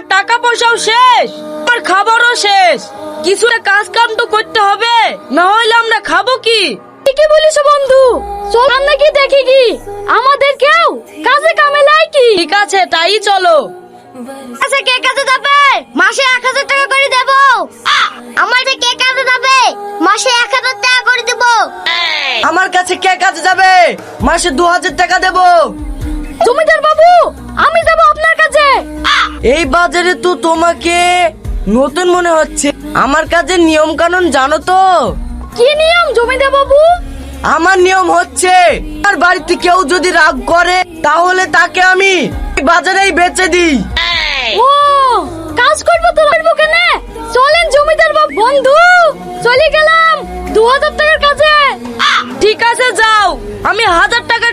আমার টাকা পয়সাও শেষ আমার খাবারও শেষ। কিছু কাজ কাম তো করতে হবে না হলে আমরা খাব কি? ঠিকই বলিস বন্ধু চল আমরা কি দেখি কি আমাদের কেউ কাজে কামে লাই কি? ঠিক আছে তাই চলো। আচ্ছা কে কাজে যাবে? মাসে এক হাজার টাকা করে দেব। আমার কে কাজে যাবে মাসে এক হাজার টাকা করে দেব। আমার কাছে কে কাজে যাবে মাসে দু হাজার টাকা দেবো। জমিদার বাবু আমি যাব এই বাজারে তো তোমাকে নতুন মনে হচ্ছে। আমার কাজের নিয়ম কানুন জানো তো? কি নিয়ম জমিদার বাবু? আমার নিয়ম হচ্ছে আমার বাড়িতে কেউ যদি রাগ করে তাহলে তাকে আমি এই বাজারেই বেচে দিই। ও কাজ করব তো করব কেন? চলেন জমিদার বাবু। বন্ধু চলে গেলাম দু হাজার টাকার কাছে ঠিক আছে যাও। আমি হাজার টাকা